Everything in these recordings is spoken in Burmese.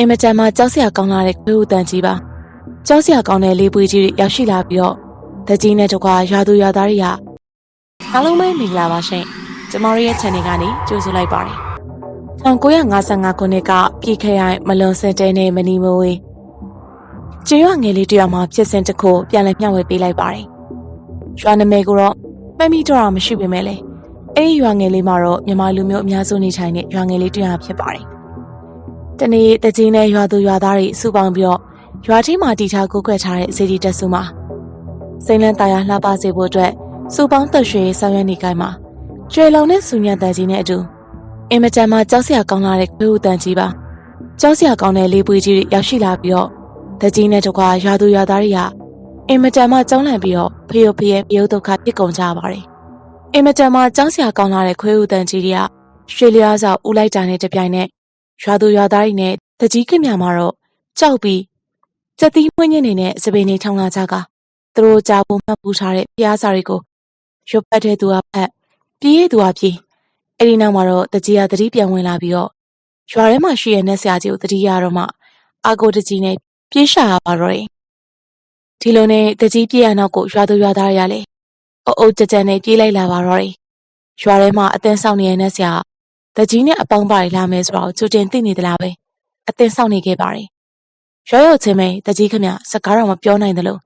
အင်မတန်မှကြောက်စရာကောင်းလာတဲ့ခွေးဦးတန်ကြီးပါကြောက်စရာကောင်းတဲ့လေးပွေးကြီးတွေရောက်ရှိလာပြီးတော့တကြီးနဲ့တကွာရွာသူရွာသားတွေကအားလုံးပဲမင်္ဂလာပါရှင်ကျမတို့ရဲ့ channel ကနေကြိုဆိုလိုက်ပါတယ်1955ခုနှစ်ကပြည်ခရိုင်မလွန်စင်တဲနဲ့မနီမဝေးကျွေးရငယ်လေးတယောက်မှဖြစ်စဉ်တစ်ခုပြန်လည်မျှဝေပေးလိုက်ပါတယ်ရွာနာမည်ကိုတော့မှတ်မိတော့တာမရှိပေမဲ့လေအဲ့ဒီရွာငယ်လေးမှာတော့မြန်မာလူမျိုးအများစုနေထိုင်တဲ့ရွာငယ်လေးတစ်ရွာဖြစ်ပါတယ် တနေ့တကြီးနဲ့ရွာသူရွာသားတွေစုပေါင်းပြီးတော့ရွာထင်းမှာတီထားကိုကွက်ထားတဲ့စေတီတက်စုမှာစိန်လန်းတာယာလှပစေဖို့အတွက်စုပေါင်းသက်ရွှေဆောင်ရွက်နေကြမှာကျွေလုံနဲ့ဆူညံတန်ကြီးနဲ့အတူအင်မတန်မှကြောက်စရာကောင်းလာတဲ့ခွေးဦးတန်ကြီးပါကြောက်စရာကောင်းတဲ့လေးပွေးကြီးတွေရောက်ရှိလာပြီးတော့တကြီးနဲ့တကွာရွာသူရွာသားတွေကအင်မတန်မှကြောင်းလန့်ပြီးတော့ဖျော်ဖျဲပြုတ်ဒုက္ခပြစ်ကုန်ကြပါတယ်အင်မတန်မှကြောက်စရာကောင်းလာတဲ့ခွေးဦးတန်ကြီးတွေကရွှေလျားစာဦးလိုက်တာနဲ့တပြိုင်နက် ရွာသူရွာသားတွေနဲ့တကြီးခင်မြမှာတော့ကြောက်ပြီးစက်သီးမွှင်းညင်းနေနဲ့စပင်းနေထောင်လာကြကသူတို့ကြားပုံမှတ်ပူထားတဲ့ဖျားစာတွေကိုရုပ်ပတ်တဲ့သူကဖက်ပြေးရသူကပြေးအဲ့ဒီနောက်မှာတော့တကြီးကတတိပြန်ဝင်လာပြီးတော့ရွာထဲမှာရှိတဲ့နက်ဆရာကြီးကိုတတိရတော့မှအာကိုတကြီးနဲ့ပြေးရှာရပါတော့တယ်ဒီလိုနဲ့တကြီးပြေးရနောက်ကိုရွာသူရွာသားတွေကလည်းအုပ်အုပ်ကြကြနဲ့ပြေးလိုက်လာပါတော့တယ်ရွာထဲမှာအသင်းဆောင်နေတဲ့နက်ဆရာ တကြီးနဲ့အပေါင်းပါတွေလာမယ်ဆိုတော့ကြိုတင်သိနေသလားပဲအသင်းဆောင်နေခဲ့ပါတယ်ရွာရောက်ချင်းပဲတကြီးခမစကားတော့မပြောနိုင်သလို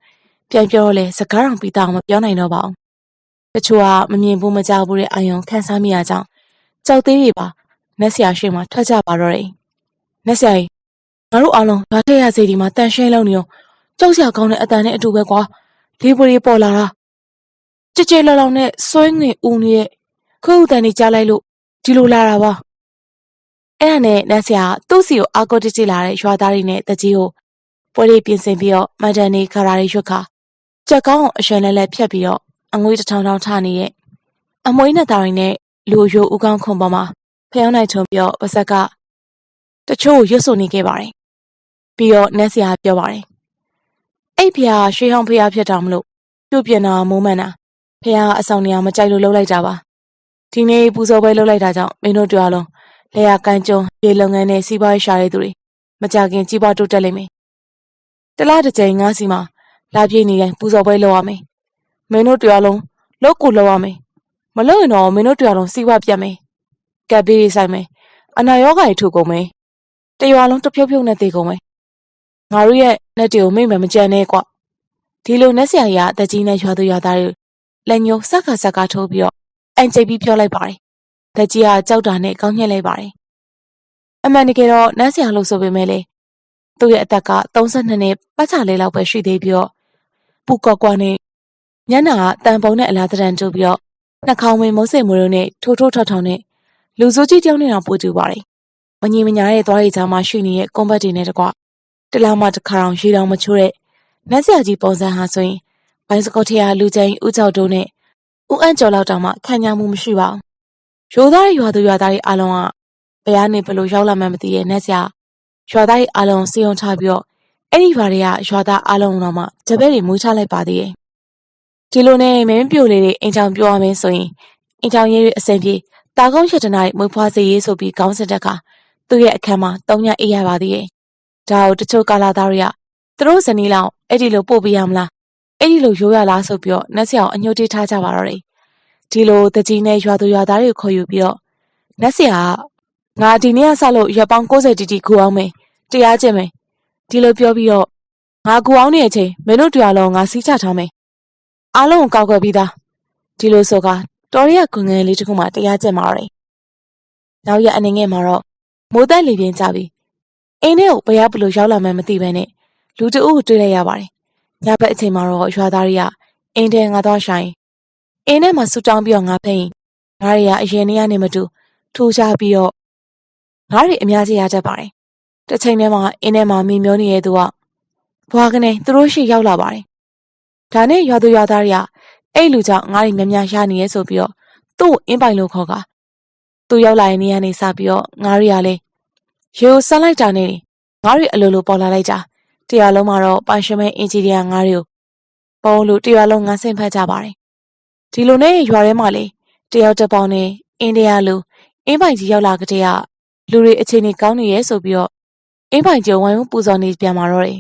ပြန်ပြောလဲစကားတော်ပြီးတော့မပြောနိုင်တော့ပါဘူးတချို့ကမမြင်ဘူးမကြောက်ဘူးတဲ့အာယုံခန်းစားမိရကြောင်းကြောက်သေးတွေပါနက်ဆရာရှိမှထွက်ကြပါတော့တယ်နက်ဆရာကြီးငါတို့အားလုံးဓာတ်ထရစေဒီမှာတန်ရှင်းလုံးနေရောကြောက်စရာကောင်းတဲ့အတန်နဲ့အတူပဲကွာလေးပွေပေါ်လာတာကြကြလောင်လောင်နဲ့စွဲငင်ဦးနေတဲ့ခွေးဦးတန်နေကြားလိုက်လို့ ဒီလိုလာတာပါအဲ့ဒါနဲ့နက်ဆရာသူ့စီကိုအာကိုတကြလာတဲ့ရွာသားတွေနဲ့တကြီးကိုပွဲလေးပြင်ဆင်ပြီးတော့မန်တန်နေခါရာတွေရွတ်ခါကြက်ကောင်းအရွှန်လဲလဲဖြတ်ပြီးတော့အငွေးတစ်ထောင်ထောင်ထနေရဲ့အမွှေးနဲ့သားတွေနဲ့လူရိုးဦးကောင်းခုံပေါ်မှာဖျောင်းနိုင်ထုံပြီးတော့ပါဇက်ကတချို့ရွတ်ဆိုနေခဲ့ပါတယ်ပြီးတော့နက်ဆရာပြောပါတယ်အဲ့ဖျားရွှေဟောင်းဖျားဖြစ်တာမလို့ပြုတ်ပြင်းတာမိုးမှန်တာဖျားအဆောင်နေရာမကြိုက်လို့လှုပ်လိုက်တာပါ ဒီနေ့ပူဇော်ပွဲလှုပ်လိုက်တာကြောင့်မင်းတို့တို့အားလုံးလေယာကန်ကျုံရေလုပ်ငန်းနဲ့စီးပွားရေးရှာတဲ့သူတွေမကြခင်ကြီးပွားတိုးတက်လိမ့်မယ်တလားတစ်ကြိမ်ငါးစီမှာလာပြည့်နေတိုင်းပူဇော်ပွဲလုပ်ရမယ်မင်းတို့တရားလုံးလောက်ကိုလောက်ရမယ်မလုပ်ရင်တော့မင်းတို့တရားလုံးစီးပွားပြတ်မယ်ကပ်ဘေးတွေဆိုင်မယ်အနာရောဂါတွေထုတ်ကုန်မယ်တရွာလုံးတဖြုတ်ဖြုတ်နဲ့တေကုန်မယ်ငါတို့ရဲ့လက်တွေကိုမိမ့်မမကြမ်းနဲ့ကွဒီလိုနဲ့ဆရာကြီးကအသက်ကြီးနဲ့ရွာသူရွာသားတွေလက်ညှိုးဆက်ခါဆက်ခါထိုးပြီးတော့ အန်ကျိတ်ပြီးပြောလိုက်ပါတယ်သက်ကြီးကကြောက်တာနဲ့ကောင်းညှက်လိုက်ပါတယ်အမှန်တကယ်တော့နန်းဆရာလို့ဆိုပေမဲ့လေသူ့ရဲ့အသက်က32နှစ်ပတ်ချလေးလောက်ပဲရှိသေးပြီးတော့ပူကော့ကွာနဲ့ညနာကတန်ပုံနဲ့အလားတရန်တူပြီးတော့နှာခေါင်းဝင်မိုးစိမ်မိုးတို့နဲ့ထိုးထိုးထောက်ထောက်နဲ့လူစိုးကြီးတယောက်နဲ့တော့ပိုတူပါတယ်မငြိမညာရဲ့သွားရည်ချာမှရှိနေတဲ့ကွန်ဘတ်တွေနဲ့တကွတလားမှတစ်ခါအောင်ရေတောင်မချိုးတဲ့နန်းဆရာကြီးပုံစံဟာဆိုရင်ဘိုင်းစကော့ထရာလူကျင်းဦးချောက်တို့နဲ့ ဦးအန့်ကျော်လောက်တောင်မှခံညာမှုမရှိပါဘူးရိုးသားရွာသူရွာသားတွေအားလုံးကဘယ်ကနေဘလို့ရောက်လာမှမသိရဲ့နတ်ဆရာရွာသားတွေအားလုံးစီယုံထားပြီးတော့အဲ့ဒီရွာတွေကရွာသားအားလုံးတော့မှတပည့်တွေမွေးချလိုက်ပါသေးတယ်ဒီလိုနဲ့မင်းပြိုလေးတွေအိမ်ချောင်ပြောရမယ်ဆိုရင်အိမ်ချောင်ရေးတွေအစင်ပြေတာကုန်းရတနာတွေမွေးဖွားစေရေးဆိုပြီးခေါင်းစဉ်တက်ကသူ့ရဲ့အခန်းမှာတုံးညအေးရပါသေးတယ်ဒါကိုတချို့ကာလာသားတွေကသူတို့ဇနီးလောက်အဲ့ဒီလိုပို့ပေးရမလား အဲ့ဒီလိုရိုးရလားဆိုပြီးတော့နတ်ဆရာအညှို့တေးထားကြပါတော့တယ်ဒီလိုတကြီးနဲ့ရွာသူရွာသားတွေကိုခေါ်ယူပြီးတော့နတ်ဆရာကငါဒီနေ့ကစလို့ရက်ပေါင်း60တီတီခူအောင်မယ်တရားကျင့်မယ်ဒီလိုပြောပြီးတော့ငါကူအောင်နေတဲ့အချိန်မင်းတို့တရားလုံးငါစီးချထားမယ်အားလုံးကိုကောက်ွယ်ပြီးသားဒီလိုဆိုကတော်ရရခွန်ငယ်လေးတစ်ခုမှတရားကျင့်มาတော့တယ်နောက်ရအနေငယ်မှာတော့မိုးတက်လေပြင်းကြပြီအင်းထဲကိုဘယ်ဘလို့ရောက်လာမှန်းမသိဘဲနဲ့လူတအုပ်ကိုတွေ့လိုက်ရပါတယ် ညဘက်အချိန်မှာတော့ရွာသားတွေကအင်းထဲငါသွားဆိုင်အင်းထဲမှာဆူတောင်းပြီးတော့ငါဖိန်ငါတွေကအရင်နေ့ကနေမတူထိုးချပြီးတော့ငါးတွေအများကြီးရတတ်ပါတယ်။တစ်ချိန်တည်းမှာအင်းထဲမှာမိမျိုးနေတဲ့သူကဘွားကနေသူတို့ရှိရောက်လာပါတယ်။ဒါနဲ့ရွာသူရွာသားတွေကအဲ့လူကြောင့်ငါးတွေများများရနေရဲဆိုပြီးတော့သူ့အင်းပိုင်လို့ခေါ်ကသူရောက်လာတဲ့နေရာနေစပြီးတော့ငါးတွေကလည်းရေကိုဆန်းလိုက်တာနဲ့ငါးတွေအလိုလိုပေါ်လာလိုက်ကြ။ တရားလုံးမှာတော့ပိုင်ရှင်မဲအင်ဂျီနီယာငါးတွေကိုပုံလို့တရားလုံးငါးဆင့်ဖတ်ကြပါတယ်။ဒီလိုနဲ့ရွာထဲမှာလေတယောက်တစ်ပေါင်းနဲ့အိန္ဒိယလူအင်းပိုင်ကြီးရောက်လာကြတဲ့လူတွေအခြေအနေကောင်းနေရဲဆိုပြီးတော့အင်းပိုင်ကျိုဝိုင်းဝန်းပူဇော်နေပြန်มาတော့တယ်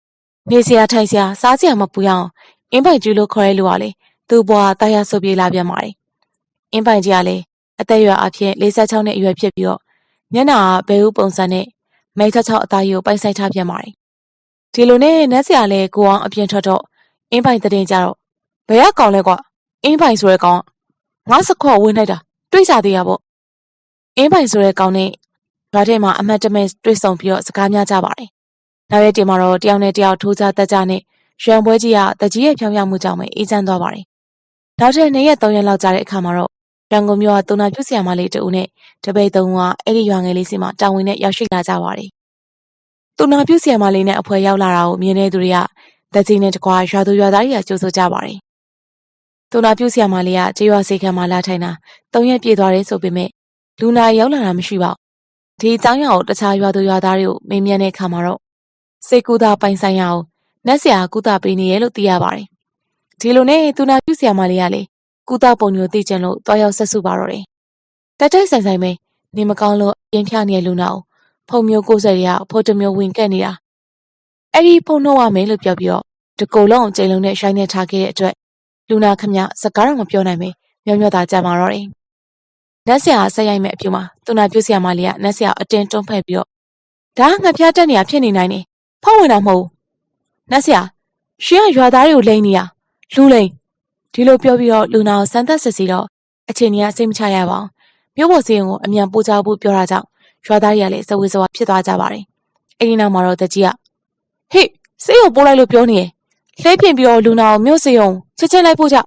။နေစရာထိုင်စရာစားစရာမပူရအောင်အင်းပိုင်ကျူလို့ခေါ်ရဲလူကလေသူ့ဘွားတာယာဆုပ်ပြေးလာပြန်ပါတယ်။အင်းပိုင်ကြီးကလည်းအသက်အရွယ်အဖြစ်46နှစ်အရွယ်ဖြစ်ပြီးတော့မျက်နှာကဘဲဥပုံစံနဲ့မိတ်ချောက်ချောက်အသားကြီးကိုပိုင်ဆိုင်ထားပြန်ပါတယ်။ ဒီလိုနဲ့နတ်ဆရာလည်းကိုအောင်အပြင်ထွက်တော့အင်းပိုင်တည်ကြတော့ဘယ်ကကောင်လဲကွာအင်းပိုင်ဆိုတဲ့ကောင်ငါစခွက်ဝင်လိုက်တာတွေးကြသေးရပေါ့အင်းပိုင်ဆိုတဲ့ကောင်နဲ့ရွာထဲမှာအမတ်တမဲတွေ့ဆုံပြီးတော့စကားများကြပါတယ်။နောက်ရက်တင်မှာတော့တယောက်နဲ့တယောက်ထိုးကြတက်ကြနဲ့ရွံပွဲကြီးကတကြီးရဲ့ဖြောင်းဖြောင်းမှုကြောင့်ပဲအေးချမ်းသွားပါတယ်။နောက်ထပ်နေ့ရက်၃ရက်လောက်ကြာတဲ့အခါမှာတော့ရန်ကုန်မြို့ကတုံနာပြုဆရာမလေးတဦးနဲ့တပိတ်သုံးကအဲ့ဒီရွာငယ်လေးစီမှာတာဝန်နဲ့ရောက်ရှိလာကြပါတယ်။ တုံနာပြုဆရာမလေးနဲ့အဖွဲရောက်လာတာကိုမြင်တဲ့သူတွေကတကြီးနဲ့တကွာရွာသူရွာသားတွေကကြိုဆိုကြပါတယ်။တုံနာပြုဆရာမလေးကကြေးရွာစေခံမှာလာထိုင်တာ၃ရက်ပြည့်သွားတယ်ဆိုပေမဲ့လူနာရောက်လာတာမရှိပါဘူး။ဒီအကြောင်းအရာကိုတခြားရွာသူရွာသားတွေကိုမေးမြန်းတဲ့အခါမှာတော့စေကူတာပိုင်ဆိုင်ရာကိုနတ်ဆရာကုသပေးနေရလို့သိရပါတယ်။ဒီလိုနဲ့သူနာပြုဆရာမလေးကလေကုသပုံမျိုးသိချင်လို့တွားရောက်ဆက်စုပါတော့တယ်။တက်တိုက်ဆိုင်ဆိုင်ပဲနေမကောင်းလို့အရင်ဖြာနေတဲ့လူနာကို ဖုံမျိုးကိုယ်ဆက်ရဖို့တမျိုးဝင်ကက်နေတာ။အဲ့ဒီဖုံနှုတ်ရမယ်လို့ပြောပြီးတော့တကူလုံးအကျိန်လုံးနဲ့ရှိုင်းနေထားခဲ့တဲ့အတွက်လူနာခမစကားတော့မပြောနိုင်ပဲမျောမျောသာကြမှာတော့တယ်။နတ်ဆရာဆက်ရိုက်မဲ့အပြူမှာသူနာပြုဆရာမလေးကနတ်ဆရာအတင်းတွန်းဖက်ပြီးတော့ဒါငါဖျားတက်နေတာဖြစ်နေနိုင်နေဖောက်ဝင်တာမဟုတ်ဘူးနတ်ဆရာရှင်ကရွာသားတွေကိုလိန်နေတာလူလိန်ဒီလိုပြောပြီးတော့လူနာကိုစမ်းသပ်စစ်စီတော့အချိန်ကြီးအစိတ်မချရပါဘူးမြို့ပေါ်စီရင်ကိုအမြန်ပို့ချဖို့ပြောတာကြောင့် ရွာသားတွေကလည်းစဝေစဝါဖြစ်သွားကြပါတယ်အဲ့ဒီနောက်မှာတော့တကြီးကဟေ့စေးကိုပို့လိုက်လို့ပြောနေရလှဲပြင်ပြီးတော့လူနာကိုမြို့စီရင်ချက်ချင်းလိုက်ဖို့ကြ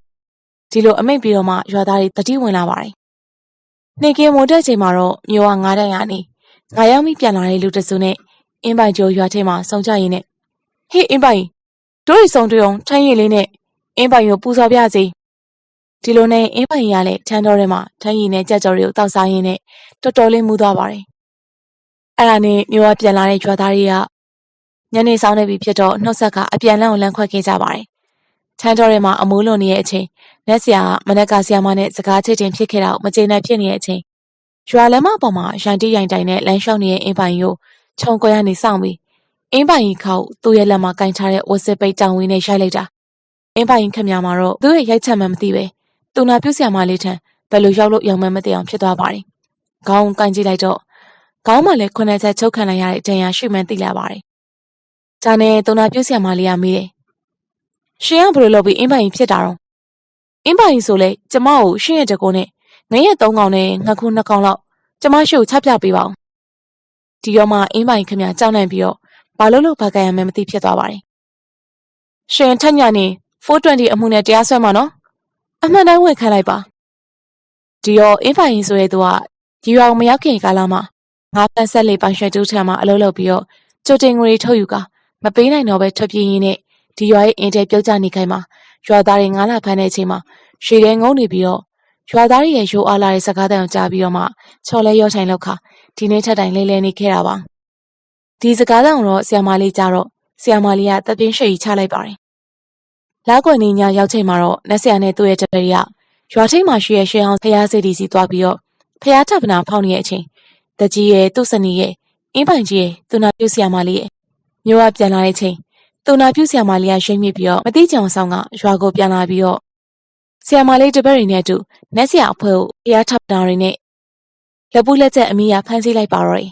ဒီလိုအမိတ်ပြီးတော့မှရွာသားတွေတတိဝင်လာပါတယ်နေကင်းမွန်တဲ့ချိန်မှာတော့မြို့ကငားတန်းရနေငါရောက်မိပြန်လာတဲ့လူတစုနဲ့အင်းပိုင်ကျော်ရွာထဲမှာဆုံကြရင်းနဲ့ဟေးအင်းပိုင်တို့ရီဆောင်တွေ့အောင်ထိုင်းရည်လေးနဲ့အင်းပိုင်ကိုပူဇော်ပြစီဒီလိုနဲ့အင်းပိုင်ရလည်းထန်းတော်ထဲမှာထိုင်းရည်နဲ့ကြက်ကြော်တွေကိုတောက်စားရင်းနဲ့တော်တော်လေးမူးသွားပါတယ် အဲ့ဒါနဲ့မြို့ကပြန်လာတဲ့ကျွာသားတွေကညနေဆောင်နေပြီဖြစ်တော့နှုတ်ဆက်ကအပြန်လန်းကိုလမ်းခွဲခဲ့ကြပါတယ်ထန်းတော်ထဲမှာအမိုးလွန်နေတဲ့အချိန်နက်ဆရာမနက်ကဆရာမနဲ့စကားချစ်တင်ဖြစ်ခဲ့တော့မကျေနပ်ဖြစ်နေတဲ့အချိန်ရွာလမ်းမပေါ်မှာရိုင်တိရိုင်တိုင်နဲ့လမ်းလျှောက်နေတဲ့အင်းပိုင်ကိုခြုံကွဲရနေစောင့်ပြီးအင်းပိုင်ခေါက်သူ့ရဲ့လက်မှာကင်ထားတဲ့ဝတ်စစ်ပိတ်တောင်ဝင်းနဲ့ရိုက်လိုက်တာအင်းပိုင်ခမရမှာတော့သူ့ရဲ့ရိုက်ချက်မှမသိပဲသူနာပြုတ်ဆရာမလေးထံဘယ်လိုရောက်လို့ရောက်မှမသိအောင်ဖြစ်သွားပါတယ်။ခေါင်းကင်ကြည့်လိုက်တော့ ခေါင်းမှာလည်းခုနှစ်ချက်ချုပ်ခံလိုက်ရတဲ့ဒဏ်ရာရှိမှန်းသိလာပါတယ်။ဒါနဲ့သူနာပြုတ်ဆရာမလေးကမေးတယ်။ရှင်ကဘယ်လိုလုပ်ပြီးအင်းပိုင်ဖြစ်တာတော့အင်းပိုင်ဆိုလေကျမကိုရှင်းရတဲ့ကုန်းနဲ့ငရက်သုံးကောင်နဲ့ငခုနှစ်ကောင်လောက်ကျမရှိကိုချပြပေးပါဦး။ဒီတော့မှအင်းပိုင်ခမကြောက်နိုင်ပြီးတော့ဘာလို့လို့ဘာကရမယ်မသိဖြစ်သွားပါတယ်။ရှင်ထက်ညနေ420အမှုနဲ့တရားစွဲမှာနော်။အမှန်တိုင်းဝင်ခံလိုက်ပါ။ဒီတော့အင်းဖိုင်ဆိုတဲ့သူကဒီရောင်မရောက်ခင်ကာလမှာ ငါးပတ်ဆက်လေးပိုင်ရွှေတူးထံမှာအလုပ်လုပ်ပြီးတော့ကြိုတင်ငွေထုတ်ယူကမပေးနိုင်တော့ပဲထွက်ပြေးရင်းနဲ့ဒီရွာရဲ့အင်တဲပြုတ်ကျနေခိုင်းမှာရွာသားတွေငါးလာဖမ်းတဲ့အချိန်မှာရွှေတဲငုံနေပြီးတော့ရွာသားတွေရဲ့ရိုးအားလာတဲ့စကားတန်ကိုကြားပြီးတော့မှချော်လဲရောထိုင်လောက်ခါဒီနေ့ထက်တိုင်လဲလဲနေခဲ့တာပါ။ဒီစကားတောင်တော့ဆီယမာလေးကြတော့ဆီယမာလေးကတပင်းရှိချလိုက်ပါတယ်။လောက်ွယ်နေညရောက်ချိန်မှာတော့နက်ဆရာနဲ့သူ့ရဲ့တပည့်ကရွာထိပ်မှာရှိရဲ့ရွှေအောင်ဖျားစိတ်ဒီစီသွားပြီးတော့ဖျားထပ်ပနာဖောင်းနေတဲ့အချိန် တကြီးရဲ့သူ့စနီရဲ့အင်းပိုင်ကြီးရဲ့သူနာပြုဆီယမာလေးရဲ့မျိုးကပြန်လာတဲ့အချိန်သူနာပြုဆီယမာလေးကရိမ့်မိပြီးတော့မတိကြုံဆောင်ကရွာကိုပြန်လာပြီးတော့ဆီယမာလေးတပည့်တွေနဲ့အတူနက်ဆရာအဖွဲကိုဖျားထပ်ပနာတွေနဲ့လက်ပူးလက်ချက်အမိရဖမ်းဆီးလိုက်ပါတော့တယ်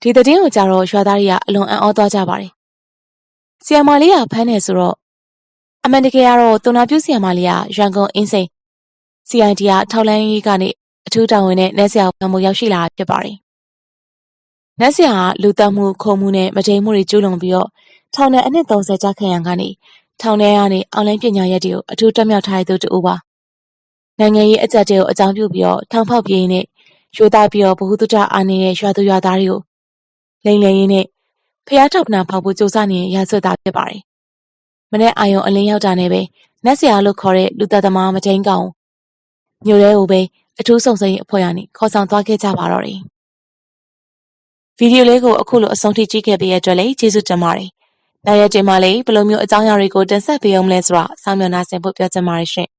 ဒီသတင်းကိုကြားတော့ရွာသားတွေကအလွန်အံ့ဩသွားကြပါတယ်။ဆီယမာလေးကဖမ်းနေဆိုတော့အမှန်တကယ်ကတော့တုံနာပြုဆီယမာလေးကရန်ကုန်အင်းစိန် CID ကထောက်လန်းရေးကနေ အထူးတာဝန်နဲ့နက်ဆရာဖမ်းမှုရောက်ရှိလာဖြစ်ပါတယ်။နက်ဆရာကလူတက်မှုခုံမှုနဲ့မတိမ်မှုတွေကျူးလွန်ပြီးတော့ထောင်နဲ့အနှစ်30ကြာခံရကနေထောင်ထဲကနေအွန်လိုင်းပညာရပ်တွေကိုအထူးတက်မြောက်ထားတဲ့သူတူပါ။နိုင်ငံရေးအကြက်တွေကိုအကြောင်းပြုပြီးတော့ထောင်ဖောက်ပြေးနေရိုးသားပြီးတော့ဘ ഹു တုတအာနေတဲ့ရွာသူရွာသားတွေကိုလိမ်လည်ရင်းနဲ့ဖျားထောက်ပနာဖောက်ဖို့ကြိုးစားနေတဲ့ရာဇဝတ်သားဖြစ်ပါတယ်။မနေ့အာယုံအလင်းရောက်တာနဲ့ပဲနတ်ဆရာလို့ခေါ်တဲ့လူသက်သမားမထိန်ကောင်ညိုရဲကိုပဲ အထူးဆောင်စိန်အဖွဲ့ကနေခေါ်ဆောင်သွားခဲ့ကြပါတော့တယ်။ဗီဒီယိုလေးကိုအခုလိုအဆုံးထိကြည့်ခဲ့ပေးရတဲ့အတွက်လည်းကျေးဇူးတင်ပါတယ်။နောက်ရက်တင်မှာလည်းဘယ်လိုမျိုးအကြောင်းအရာတွေကိုတင်ဆက်ပေးအောင်လဲဆိုတာစောင့်မျှော်နှားဆင်ဖို့ပြောချင်ပါတယ်ရှင်။